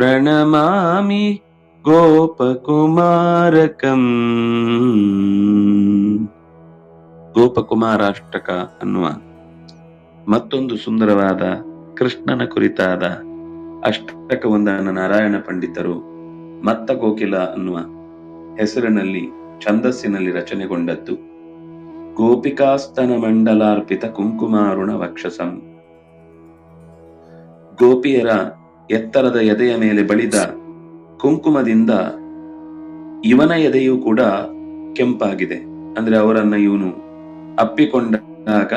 ಪ್ರಣಮಾಮಿ ಗೋಪಕುಮಾರಕಂ. ಗೋಪಕುಮಾರಾಷ್ಟಕ ಅನ್ನುವ ಮತ್ತೊಂದು ಸುಂದರವಾದ ಕೃಷ್ಣನ ಕುರಿತಾದ ಅಷ್ಟಕವೊಂದನ್ನು ನಾರಾಯಣ ಪಂಡಿತರು ಮತ್ತ ಗೋಕಿಲ ಅನ್ನುವ ಹೆಸರಿನಲ್ಲಿ ಛಂದಸ್ಸಿನಲ್ಲಿ ರಚನೆಗೊಂಡದ್ದು. ಗೋಪಿಕಾಸ್ತನ ಮಂಡಲಾರ್ಪಿತ ಕುಂಕುಮಾರುಣ ವಕ್ಷಸಂ. ಗೋಪಿಯರ ಎತ್ತರದ ಎದೆಯ ಮೇಲೆ ಬಳಿದ ಕುಂಕುಮದಿಂದ ಇವನ ಎದೆಯೂ ಕೂಡ ಕೆಂಪಾಗಿದೆ. ಅಂದ್ರೆ ಅವರನ್ನ ಇವನು ಅಪ್ಪಿಕೊಂಡಾಗ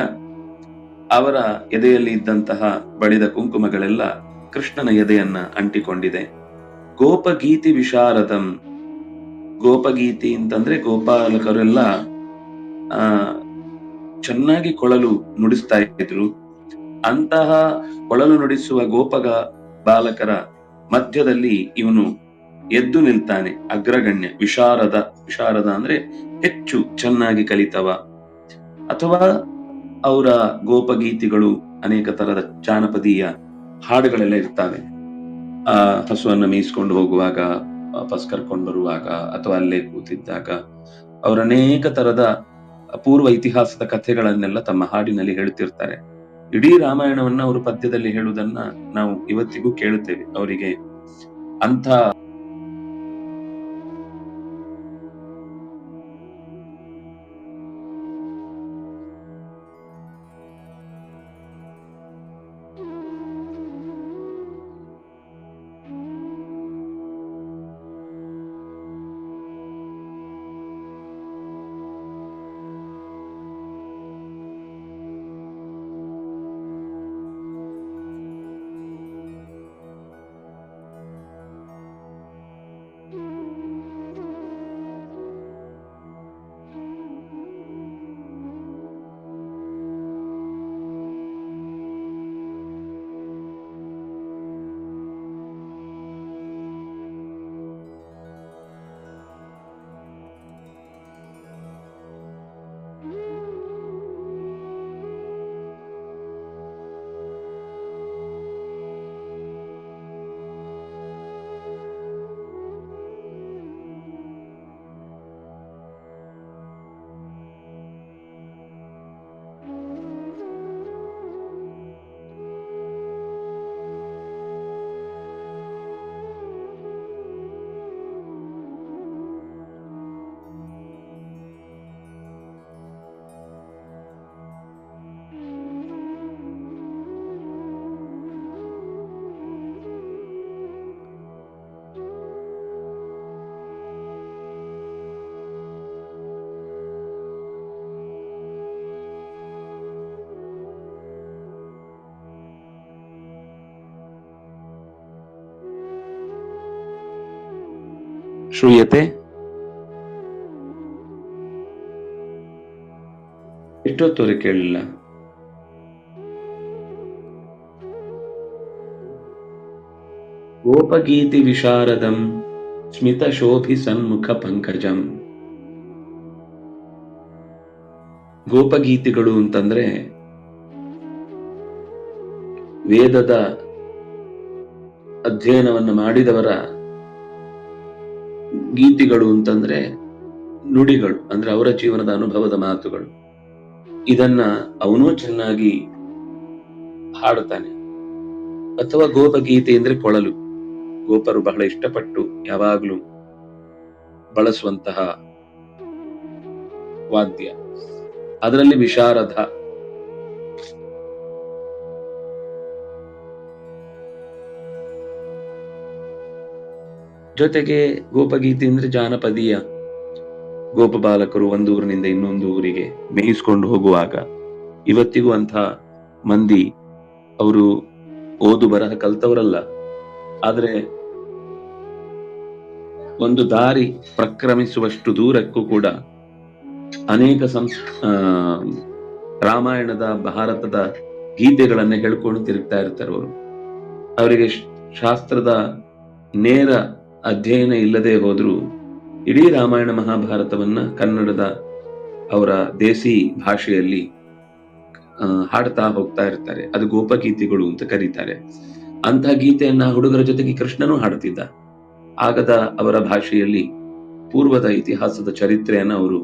ಅವರ ಎದೆಯಲ್ಲಿ ಇದ್ದಂತಹ ಬಳಿದ ಕುಂಕುಮಗಳೆಲ್ಲ ಕೃಷ್ಣನ ಎದೆಯನ್ನ ಅಂಟಿಕೊಂಡಿದೆ. ಗೋಪಗೀತಿ ವಿಶಾರದಂ. ಗೋಪಗೀತಿ ಅಂತಂದ್ರೆ ಗೋಪಾಲಕರೆಲ್ಲ, ಆ, ಚೆನ್ನಾಗಿ ಕೊಳಲು ನುಡಿಸ್ತಾ ಇದ್ರು. ಅಂತಹ ಕೊಳಲು ನುಡಿಸುವ ಗೋಪಗ ಬಾಲಕರ ಮಧ್ಯದಲ್ಲಿ ಇವನು ಎದ್ದು ನಿಲ್ತಾನೆ. ಅಗ್ರಗಣ್ಯ, ವಿಶಾರದ ವಿಶಾರದ ಅಂದ್ರೆ ಹೆಚ್ಚು ಚೆನ್ನಾಗಿ ಕಲಿತವ. ಅಥವಾ ಅವರ ಗೋಪಗೀತಿಗಳು ಅನೇಕ ತರದ ಜಾನಪದೀಯ ಹಾಡುಗಳೆಲ್ಲ ಇರ್ತವೆ. ಆ ಹಸುವನ್ನು ಮೀಸ್ಕೊಂಡು ಹೋಗುವಾಗ, ವಾಪಸ್ ಕರ್ಕೊಂಡು ಬರುವಾಗ ಅಥವಾ ಅಲ್ಲೇ ಕೂತಿದ್ದಾಗ ಅವರ ಅನೇಕ ತರದ ಪೂರ್ವ ಇತಿಹಾಸದ ಕಥೆಗಳನ್ನೆಲ್ಲ ತಮ್ಮ ಹಾಡಿನಲ್ಲಿ ಹೇಳುತ್ತಿರ್ತಾರೆ ಇಡೀ ರಾಮಾಯಣವನ್ನ ಅವರು ಪದ್ಯದಲ್ಲಿ ಹೇಳುವುದನ್ನ ನಾವು ಇವತ್ತಿಗೂ ಕೇಳುತ್ತೇವೆ ಅವರಿಗೆ ಅಂಥ ಶ್ರೂಯತೆ? ಎಷ್ಟೊತ್ತವರೆಗೆ ಕೇಳಲಿಲ್ಲ. ಗೋಪಗೀತಿ ವಿಶಾರದಂ ಸ್ಮಿತ ಶೋಭಿ ಸನ್ಮುಖ ಪಂಕಜಂ. ಗೋಪಗೀತಿಗಳು ಅಂತಂದ್ರೆ ವೇದದ ಅಧ್ಯಯನವನ್ನು ಮಾಡಿದವರ ಗೀತಿಗಳು ಅಂತಂದ್ರೆ ನುಡಿಗಳು, ಅಂದ್ರೆ ಅವರ ಜೀವನದ ಅನುಭವದ ಮಾತುಗಳು. ಇದನ್ನ ಅವನು ಚೆನ್ನಾಗಿ ಹಾಡುತ್ತಾನೆ. ಅಥವಾ ಗೋಪಗೀತೆ ಅಂದ್ರೆ ಕೊಳಲು. ಗೋಪರು ಬಹಳ ಇಷ್ಟಪಟ್ಟು ಯಾವಾಗ್ಲೂ ಬಳಸುವಂತಹ ವಾದ್ಯ. ಅದರಲ್ಲಿ ವಿಶಾರದ ಜೊತೆಗೆ ಗೋಪಗೀತೆ ಅಂದ್ರೆ ಜಾನಪದೀಯ. ಗೋಪ ಬಾಲಕರು ಒಂದು ಊರಿನಿಂದ ಇನ್ನೊಂದು ಊರಿಗೆ ಮೇಯಿಸ್ಕೊಂಡು ಹೋಗುವಾಗ ಇವತ್ತಿಗೂ ಅಂಥ ಮಂದಿ ಅವರು ಓದು ಬರಹ ಕಲ್ತವರಲ್ಲ. ಆದ್ರೆ ಒಂದು ದಾರಿ ಪ್ರಕ್ರಮಿಸುವಷ್ಟು ದೂರಕ್ಕೂ ಕೂಡ ಅನೇಕ ಸಂಸ್ ರಾಮಾಯಣದ, ಭಾರತದ ಗೀತೆಗಳನ್ನ ಹೇಳ್ಕೊಂಡು ತಿರುಗ್ತಾ ಇರ್ತಾರೆ ಅವರು ಅವರಿಗೆ ಶಾಸ್ತ್ರದ ನೇರ ಅಧ್ಯಯನ ಇಲ್ಲದೆ ಹೋದರೂ ಇಡೀ ರಾಮಾಯಣ ಮಹಾಭಾರತವನ್ನ ಕನ್ನಡದ ಅವರ ದೇಸಿ ಭಾಷೆಯಲ್ಲಿ ಹಾಡ್ತಾ ಹೋಗ್ತಾ ಇರ್ತಾರೆ. ಅದು ಗೋಪಗೀತೆಗಳು ಅಂತ ಕರೀತಾರೆ. ಅಂತಹ ಗೀತೆಯನ್ನ ಹುಡುಗರ ಜೊತೆಗೆ ಕೃಷ್ಣನೂ ಹಾಡ್ತಿದ್ದ. ಆಗದ ಅವರ ಭಾಷೆಯಲ್ಲಿ ಪೂರ್ವದ ಇತಿಹಾಸದ ಚರಿತ್ರೆಯನ್ನ ಅವರು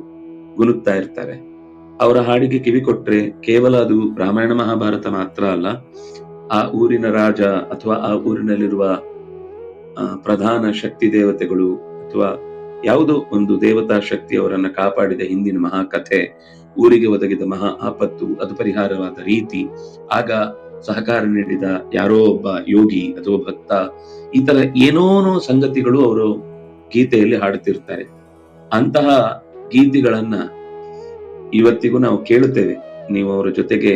ಗುನುಕ್ತಾ ಇರ್ತಾರೆ. ಅವರ ಹಾಡಿಗೆ ಕಿವಿ ಕೊಟ್ರೆ ಕೇವಲ ಅದು ರಾಮಾಯಣ ಮಹಾಭಾರತ ಮಾತ್ರ ಅಲ್ಲ, ಆ ಊರಿನ ರಾಜ ಅಥವಾ ಆ ಊರಿನಲ್ಲಿರುವ ಪ್ರಧಾನ ಶಕ್ತಿ ದೇವತೆಗಳು ಅಥವಾ ಯಾವುದೋ ಒಂದು ದೇವತಾ ಶಕ್ತಿ ಅವರನ್ನ ಕಾಪಾಡಿದ ಹಿಂದಿನ ಮಹಾಕಥೆ, ಊರಿಗೆ ಒದಗಿದ ಮಹಾ ಆಪತ್ತು, ಅದು ಪರಿಹಾರವಾದ ರೀತಿ, ಆಗ ಸಹಕಾರ ನೀಡಿದ ಯಾರೋ ಒಬ್ಬ ಯೋಗಿ ಅಥವಾ ಭಕ್ತ, ಈ ತರ ಏನೋನೋ ಸಂಗತಿಗಳು ಅವರು ಗೀತೆಯಲ್ಲಿ ಹಾಡುತ್ತಿರ್ತಾರೆ. ಅಂತಹ ಗೀತೆಗಳನ್ನ ಇವತ್ತಿಗೂ ನಾವು ಕೇಳುತ್ತೇವೆ. ನೀವು ಅವರ ಜೊತೆಗೆ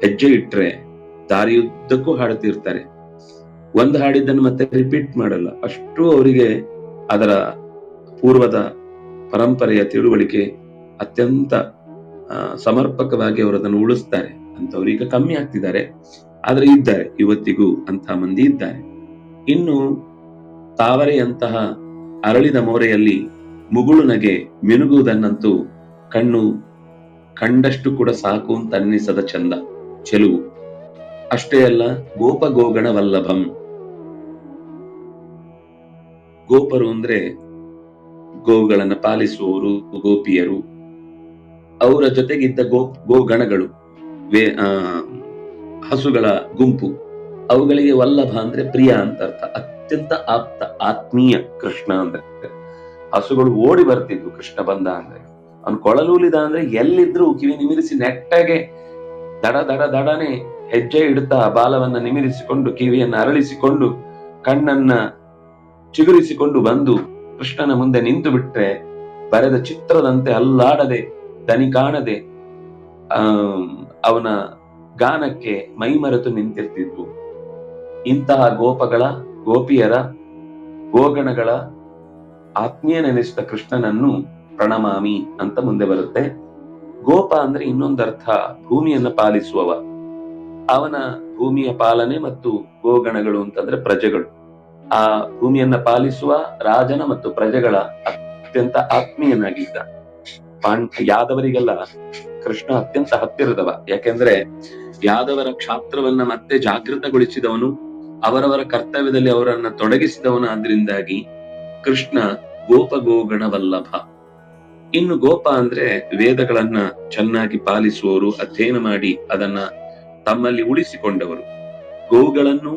ಹೆಜ್ಜೆ ಇಟ್ರೆ ದಾರಿಯುದ್ದಕ್ಕೂ ಹಾಡುತ್ತಿರ್ತಾರೆ. ಒಂದು ಹಾಡಿದ್ದನ್ನು ಮತ್ತೆ ರಿಪೀಟ್ ಮಾಡಲ್ಲ. ಅಷ್ಟು ಅವರಿಗೆ ಅದರ ಪೂರ್ವದ ಪರಂಪರೆಯ ತಿಳುವಳಿಕೆ ಅತ್ಯಂತ ಸಮರ್ಪಕವಾಗಿ ಅವರು ಅದನ್ನು ಉಳಿಸ್ತಾರೆ. ಅಂತವ್ರು ಈಗ ಕಮ್ಮಿ ಆಗ್ತಿದ್ದಾರೆ, ಆದ್ರೆ ಇದ್ದಾರೆ, ಇವತ್ತಿಗೂ ಅಂತ ಮಂದಿ ಇದ್ದಾರೆ. ಇನ್ನು ತಾವರೆಯಂತಹ ಅರಳಿದ ಮೋರೆಯಲ್ಲಿ ಮುಗುಳು ನಗೆ ಮಿನುಗುವುದನ್ನಂತೂ ಕಣ್ಣು ಕಂಡಷ್ಟು ಕೂಡ ಸಾಕು ಅಂತ ಅನ್ನಿಸದ ಚಂದ, ಚೆಲುವು. ಅಷ್ಟೇ ಅಲ್ಲ ಗೋಪ ಗೋಗಣ ವಲ್ಲಭಂ ಗೋಪರು ಅಂದ್ರೆ ಗೋವುಗಳನ್ನ ಪಾಲಿಸುವವರು, ಗೋಪಿಯರು. ಅವರ ಜೊತೆಗಿದ್ದ ಗೋ, ಗೋಗಣಗಳು, ವೇ ಹಸುಗಳ ಗುಂಪು. ಅವುಗಳಿಗೆ ವಲ್ಲಭ ಅಂದ್ರೆ ಪ್ರಿಯ ಅಂತ ಅರ್ಥ. ಅತ್ಯಂತ ಆಪ್ತ, ಆತ್ಮೀಯ ಕೃಷ್ಣ ಅಂದ್ರೆ. ಹಸುಗಳು ಓಡಿ ಬರ್ತಿದ್ವು, ಕೃಷ್ಣ ಬಂದ ಅಂದ್ರೆ. ಅವನು ಕೊಳಲೂಲಿದ ಅಂದ್ರೆ ಎಲ್ಲಿದ್ರು ಕಿವಿ ನಿಮಿರಿಸಿ ನೆಟ್ಟಗೆ ದಡ ದಡ, ದಡನೆ ಹೆಜ್ಜೆ ಇಡುತ್ತಾ ಬಾಲವನ್ನ ನಿಮಿರಿಸಿಕೊಂಡು ಕಿವಿಯನ್ನ ಅರಳಿಸಿಕೊಂಡು ಕಣ್ಣನ್ನ ಚಿಗುರಿಸಿಕೊಂಡು ಬಂದು ಕೃಷ್ಣನ ಮುಂದೆ ನಿಂತು ಬಿಟ್ರೆ ಬರೆದ ಚಿತ್ರದಂತೆ ಅಲ್ಲಾಡದೆ, ದನಿ ಕಾಣದೆ ಅವನ ಗಾನಕ್ಕೆ ಮೈಮರೆತು ನಿಂತಿರ್ತಿದ್ವು. ಇಂತಹ ಗೋಪಗಳ, ಗೋಪಿಯರ, ಗೋಗಣಗಳ ಆತ್ಮೀಯನೆನಿಸಿದ ಕೃಷ್ಣನನ್ನು ಪ್ರಣಮಾಮಿ ಅಂತ ಮುಂದೆ ಬರುತ್ತೆ. ಗೋಪ ಅಂದ್ರೆ ಇನ್ನೊಂದರ್ಥ ಭೂಮಿಯನ್ನ ಪಾಲಿಸುವವ. ಅವನ ಭೂಮಿಯ ಪಾಲನೆ ಮತ್ತು ಗೋಗಣಗಳು ಅಂತಂದ್ರೆ ಪ್ರಜೆಗಳು. ಆ ಭೂಮಿಯನ್ನ ಪಾಲಿಸುವ ರಾಜನ ಮತ್ತು ಪ್ರಜೆಗಳ ಅತ್ಯಂತ ಆತ್ಮೀಯನಾಗಿದ್ದ. ಪಾಂಡ ಯಾದವರಿಗೆಲ್ಲ ಕೃಷ್ಣ ಅತ್ಯಂತ ಹತ್ತಿರದವ. ಯಾಕೆಂದ್ರೆ ಯಾದವರ ಕ್ಷಾತ್ರವನ್ನ ಮತ್ತೆ ಜಾಗೃತಗೊಳಿಸಿದವನು, ಅವರವರ ಕರ್ತವ್ಯದಲ್ಲಿ ಅವರನ್ನ ತೊಡಗಿಸಿದವನು ಆದ್ರಿಂದಾಗಿ ಕೃಷ್ಣ ಗೋಪ ಗೋಗಣ ವಲ್ಲಭ ಇನ್ನು ಗೋಪ ಅಂದ್ರೆ ವೇದಗಳನ್ನ ಚೆನ್ನಾಗಿ ಪಾಲಿಸುವವರು, ಅಧ್ಯಯನ ಮಾಡಿ ಅದನ್ನ ತಮ್ಮಲ್ಲಿ ಉಳಿಸಿಕೊಂಡವರು. ಗೋಗಳನ್ನು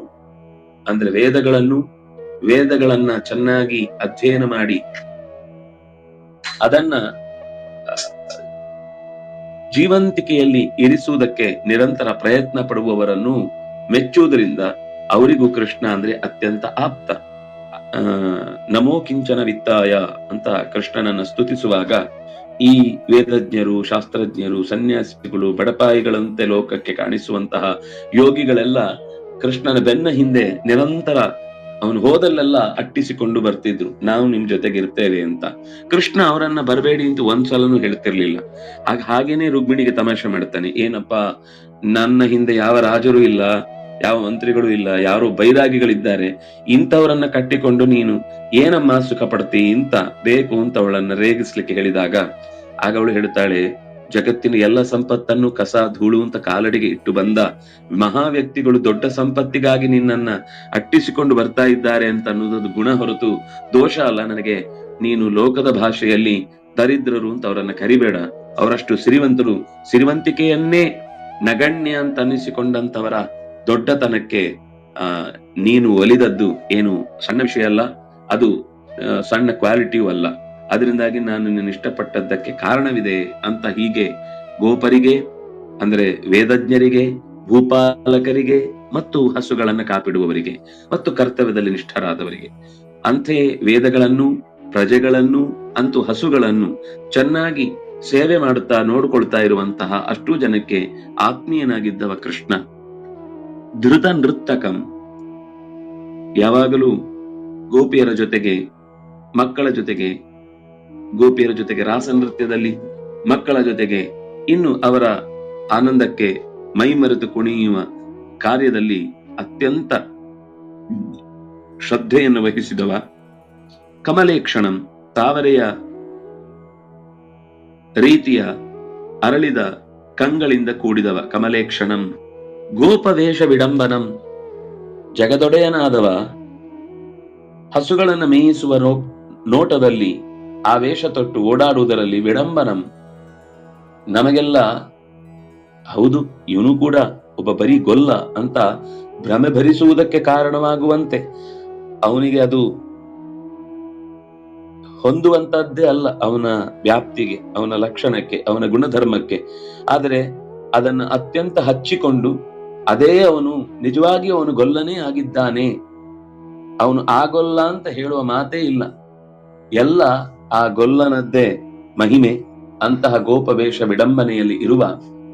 ಅಂದ್ರೆ ವೇದಗಳನ್ನು ವೇದಗಳನ್ನ ಚೆನ್ನಾಗಿ ಅಧ್ಯಯನ ಮಾಡಿ ಅದನ್ನ ಜೀವಂತಿಕೆಯಲ್ಲಿ ಇರಿಸುವುದಕ್ಕೆ ನಿರಂತರ ಪ್ರಯತ್ನ ಪಡುವವರನ್ನು ಮೆಚ್ಚುವುದರಿಂದ ಅವರಿಗೂ ಕೃಷ್ಣ ಅಂದ್ರೆ ಅತ್ಯಂತ ಆಪ್ತ. ನಮೋ ಕಿಂಚನ ವಿತ್ತಾಯ ಅಂತ ಕೃಷ್ಣನನ್ನ ಸ್ತುತಿಸುವಾಗ ಈ ವೇದಜ್ಞರು, ಶಾಸ್ತ್ರಜ್ಞರು, ಸನ್ಯಾಸಿಗಳು, ಬಡಪಾಯಿಗಳಂತೆ ಲೋಕಕ್ಕೆ ಕಾಣಿಸುವಂತಹ ಯೋಗಿಗಳೆಲ್ಲ ಕೃಷ್ಣನ ಬೆನ್ನ ಹಿಂದೆ ನಿರಂತರ ಅವನು ಹೋದಲ್ಲೆಲ್ಲ ಅಟ್ಟಿಸಿಕೊಂಡು ಬರ್ತಿದ್ರು, ನಾವು ನಿಮ್ ಜೊತೆಗೆ ಇರ್ತೇವೆ ಅಂತ. ಕೃಷ್ಣ ಅವರನ್ನ ಬರಬೇಡಿ ಅಂತ ಒಂದ್ಸಲನೂ ಹೇಳ್ತಿರ್ಲಿಲ್ಲ. ಆಗ ಹಾಗೇನೆ ರುಗ್ಮಿಣಿಗೆ ತಮಾಷೆ ಮಾಡ್ತಾನೆ, ಏನಪ್ಪಾ, ನನ್ನ ಹಿಂದೆ ಯಾವ ರಾಜರು ಇಲ್ಲ, ಯಾವ ಮಂತ್ರಿಗಳು ಇಲ್ಲ, ಯಾರು ಬೈರಾಗಿಗಳಿದ್ದಾರೆ, ಇಂಥವರನ್ನ ಕಟ್ಟಿಕೊಂಡು ನೀನು ಏನಮ್ಮ ಸುಖ ಪಡ್ತಿ ಇಂತ ಬೇಕು ಅಂತ ಅವಳನ್ನ ರೇಗಿಸ್ಲಿಕ್ಕೆ ಹೇಳಿದಾಗ, ಆಗ ಅವಳು ಹೇಳ್ತಾಳೆ ಜಗತ್ತಿನ ಎಲ್ಲ ಸಂಪತ್ತನ್ನು ಕಸ, ಧೂಳು ಅಂತ ಕಾಲಡಿಗೆ ಇಟ್ಟು ಬಂದ ಮಹಾ ವ್ಯಕ್ತಿಗಳು ದೊಡ್ಡ ಸಂಪತ್ತಿಗಾಗಿ ನಿನ್ನನ್ನ ಅಟ್ಟಿಸಿಕೊಂಡು ಬರ್ತಾ ಇದ್ದಾರೆ ಅಂತ ಅನ್ನೋದೊಂದು ಗುಣ ಹೊರತು ದೋಷ ಅಲ್ಲ ನನಗೆ. ನೀನು ಲೋಕದ ಭಾಷೆಯಲ್ಲಿ ದರಿದ್ರರು ಅಂತ ಅವರನ್ನ ಕರಿಬೇಡ. ಅವರಷ್ಟು ಸಿರಿವಂತರು, ಸಿರಿವಂತಿಕೆಯನ್ನೇ ನಗಣ್ಯ ಅಂತ ಅನ್ನಿಸಿಕೊಂಡಂತವರ ದೊಡ್ಡತನಕ್ಕೆ, ಆ, ನೀನು ಒಲಿದದ್ದು ಏನು ಸಣ್ಣ ವಿಷಯ ಅಲ್ಲ, ಅದು ಸಣ್ಣ ಕ್ವಾಲಿಟಿಯೂ ಅಲ್ಲ. ಅದರಿಂದಾಗಿ ನಾನು ನಿನ್ನ ಇಷ್ಟಪಟ್ಟದ್ದಕ್ಕೆ ಕಾರಣವಿದೆ ಅಂತ ಹೀಗೆ ಗೋಪರಿಗೆ, ಅಂದ್ರೆ ವೇದಜ್ಞರಿಗೆ, ಭೂಪಾಲಕರಿಗೆ ಮತ್ತು ಹಸುಗಳನ್ನು ಕಾಪಿಡುವವರಿಗೆ ಮತ್ತು ಕರ್ತವ್ಯದಲ್ಲಿ ನಿಷ್ಠರಾದವರಿಗೆ. ಅಂತೆಯೇ ವೇದಗಳನ್ನು, ಪ್ರಜೆಗಳನ್ನು ಅಂತೂ ಹಸುಗಳನ್ನು ಚೆನ್ನಾಗಿ ಸೇವೆ ಮಾಡುತ್ತಾ ನೋಡಿಕೊಳ್ತಾ ಇರುವಂತಹ ಅಷ್ಟು ಜನಕ್ಕೆ ಆತ್ಮೀಯನಾಗಿದ್ದವ ಕೃಷ್ಣ. ಧೃತ ನೃತ್ತಕಂ. ಯಾವಾಗಲೂ ಗೋಪಿಯರ ಜೊತೆಗೆ, ಮಕ್ಕಳ ಜೊತೆಗೆ ಗೋಪಿಯರ ಜೊತೆಗೆ ರಾಸ ನೃತ್ಯದಲ್ಲಿ, ಮಕ್ಕಳ ಜೊತೆಗೆ ಇನ್ನು ಅವರ ಆನಂದಕ್ಕೆ ಮೈಮರೆತು ಕುಣಿಯುವ ಕಾರ್ಯದಲ್ಲಿ ಅತ್ಯಂತ ಶ್ರದ್ಧೆಯನ್ನು ವಹಿಸಿದವ ಕಮಲೇಕ್ಷಣಂ, ತಾವರೆಯ ರೀತಿಯ ಅರಳಿದ ಕಂಗಳಿಂದ ಕೂಡಿದವ ಕಮಲೇಕ್ಷಣಂ. ಗೋಪವೇಷ ವಿಡಂಬನಂ. ಜಗದೊಡೆಯನಾದವ ಹಸುಗಳನ್ನು ಮೇಯಿಸುವ ನೋ ನೋಟದಲ್ಲಿ ವೇಷ ತೊಟ್ಟು ಓಡಾಡುವುದರಲ್ಲಿ ವಿಡಂಬನಂ. ನಮಗೆಲ್ಲ, ಹೌದು, ಇವನು ಕೂಡ ಒಬ್ಬ ಬರೀ ಗೊಲ್ಲ ಅಂತ ಭ್ರಮೆ ಭರಿಸುವುದಕ್ಕೆ ಕಾರಣವಾಗುವಂತೆ. ಅವನಿಗೆ ಅದು ಹೊಂದುವಂತದ್ದೇ ಅಲ್ಲ, ಅವನ ವ್ಯಾಪ್ತಿಗೆ, ಅವನ ಲಕ್ಷಣಕ್ಕೆ, ಅವನ ಗುಣಧರ್ಮಕ್ಕೆ. ಆದರೆ ಅದನ್ನು ಅತ್ಯಂತ ಹಚ್ಚಿಕೊಂಡು ಅದೇ ಅವನು ನಿಜವಾಗಿ ಅವನು ಗೊಲ್ಲನೇ ಆಗಿದ್ದಾನೆ. ಅವನು ಆಗೊಲ್ಲ ಗೊಲ್ಲ ಅಂತ ಹೇಳುವ ಮಾತೇ ಇಲ್ಲ. ಎಲ್ಲ ಆ ಗೊಲ್ಲನದ್ದೇ ಮಹಿಮೆ, ಅಂತಹ ಗೋಪವೇಷ ವಿಡಂಬನೆಯಲ್ಲಿ ಇರುವ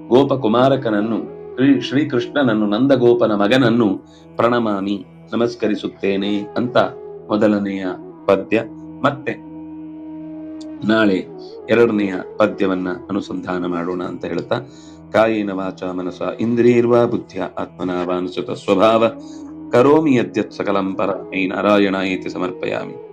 ಗೋಪಕುಮಾರಕನನ್ನು, ಶ್ರೀ ಶ್ರೀಕೃಷ್ಣನನ್ನು, ನಂದಗೋಪನ ಮಗನನ್ನು ಪ್ರಣಮಾಮಿ, ನಮಸ್ಕರಿಸುತ್ತೇನೆ ಅಂತ ಮೊದಲನೆಯ ಪದ್ಯ. ಮತ್ತೆ ನಾಳೆ ಎರಡನೆಯ ಪದ್ಯವನ್ನ ಅನುಸಂಧಾನ ಮಾಡೋಣ ಅಂತ ಹೇಳ್ತಾ, ಕಾಯೇನ ವಾಚ ಮನಸ ಇಂದ್ರಿಯರ್ವ ಬುದ್ಧಿಯ ಆತ್ಮನ ವಾನುಸುತ ಸ್ವಭಾವ, ಕರೋಮಿ ಯದ್ಯತ್ ಸಕಲಂ ನಾರಾಯಣ ಇತಿ ಸಮರ್ಪಯಾಮಿ.